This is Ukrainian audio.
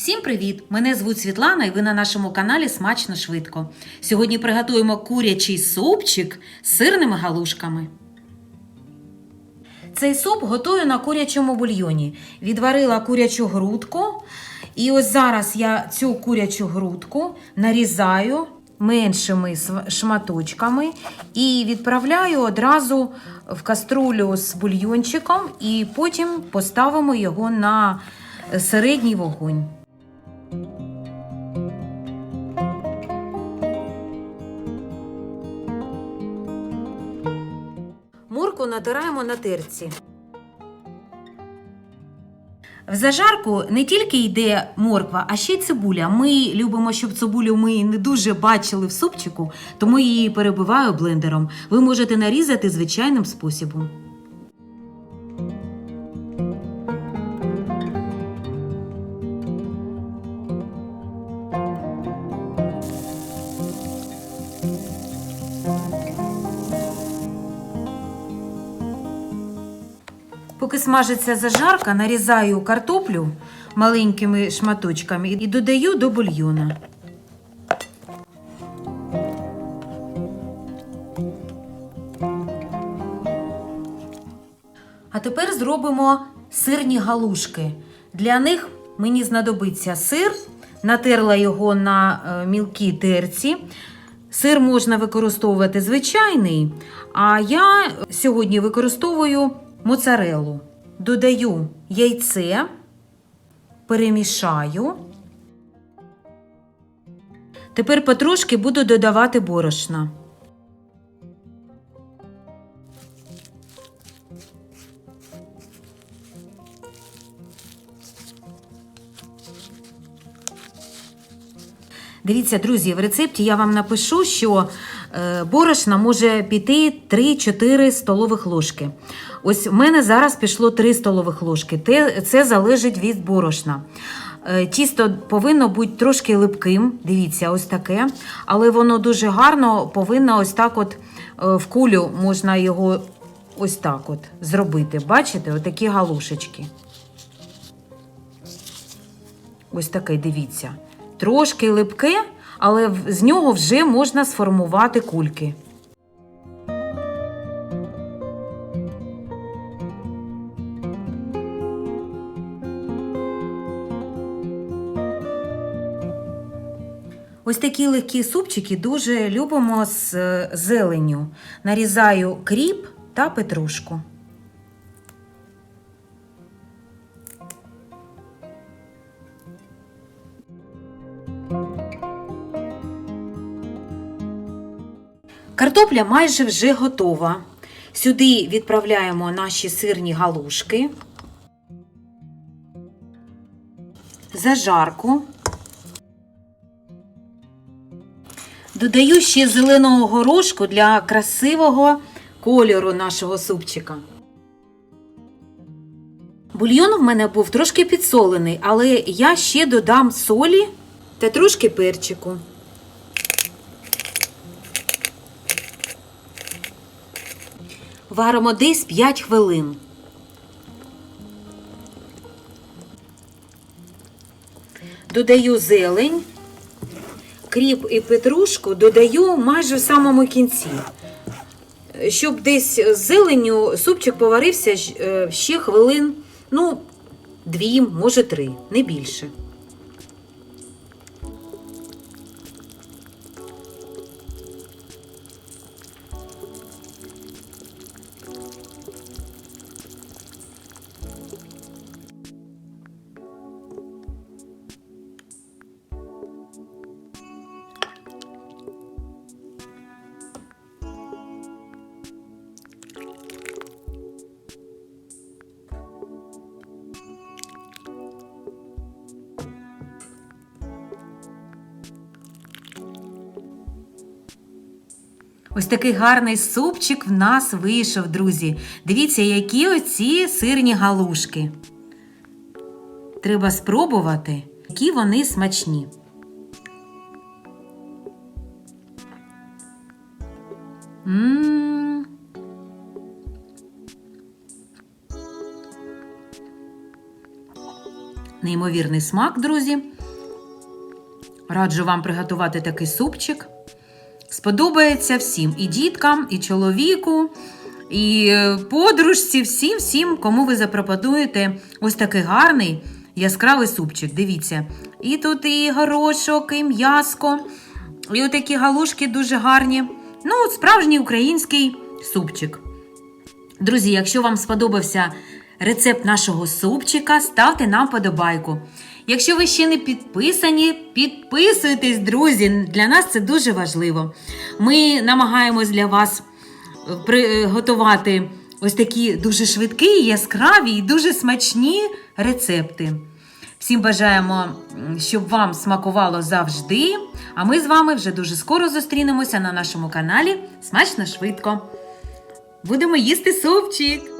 Всім привіт! Мене звуть Світлана, і ви на нашому каналі Смачно швидко. Сьогодні приготуємо курячий супчик з сирними галушками. Цей суп готую на курячому бульйоні. Відварила курячу грудку. І ось зараз я цю курячу грудку нарізаю меншими шматочками і відправляю одразу в каструлю з бульйончиком, і потім поставимо його на середній вогонь. Морку натираємо на терці. В зажарку не тільки йде морква, а ще й цибуля. Ми любимо, щоб цибулю ми не дуже бачили в супчику, тому її перебиваю блендером. Ви можете нарізати звичайним способом. Смажиться зажарка, нарізаю картоплю маленькими шматочками і додаю до бульйона. А тепер зробимо сирні галушки. Для них мені знадобиться сир, натерла його на е, мілкій терці. Сир можна використовувати звичайний, а я сьогодні використовую моцарелу. Додаю яйце, перемішаю. Тепер потрошки буду додавати борошна. Дивіться, друзі, в рецепті я вам напишу, що борошна може піти 3-4 столових ложки. Ось в мене зараз пішло 3 столових ложки. Це залежить від борошна. Е, Тісто повинно бути трошки липким, дивіться, ось таке. Але воно дуже гарно повинно ось так от е, в кулю можна його ось так от зробити. Бачите, отакі галушечки. Ось таке, дивіться. Трошки липке, але з нього вже можна сформувати кульки. Ось такі легкі супчики дуже любимо з зеленню. Нарізаю кріп та петрушку. Картопля майже вже готова. Сюди відправляємо наші сирні галушки, зажарку. Додаю ще зеленого горошку для красивого кольору нашого супчика. Бульйон в мене був трошки підсолений, але я ще додам солі та трошки перчику. Варимо десь 5 хвилин. Додаю зелень, кріп і петрушку додаю майже в самому кінці. Щоб десь з зеленню супчик поварився е, ще хвилин, ну, дві, може три, не більше. Ось такий гарний супчик в нас вийшов, друзі. Дивіться, які оці сирні галушки. Треба спробувати, які вони смачні. М. Неймовірний смак, друзі. Раджу вам приготувати такий супчик. Сподобається всім і діткам, і чоловіку, і е, подружці, всім, всім, кому ви запропонуєте ось такий гарний яскравий супчик. Дивіться. І тут і горошок, і м'яско, і отакі галушки дуже гарні. Ну, справжній український супчик. Друзі, якщо вам сподобався рецепт нашого супчика, ставте нам подобайку. Якщо ви ще не підписані, підписуйтесь, друзі. Для нас це дуже важливо. Ми намагаємось для вас е, приготувати ось такі дуже швидкі, яскраві і дуже смачні рецепти. Всім бажаємо, щоб вам смакувало завжди. А ми з вами вже дуже скоро зустрінемося на нашому каналі Смачно швидко. Будемо їсти супчик.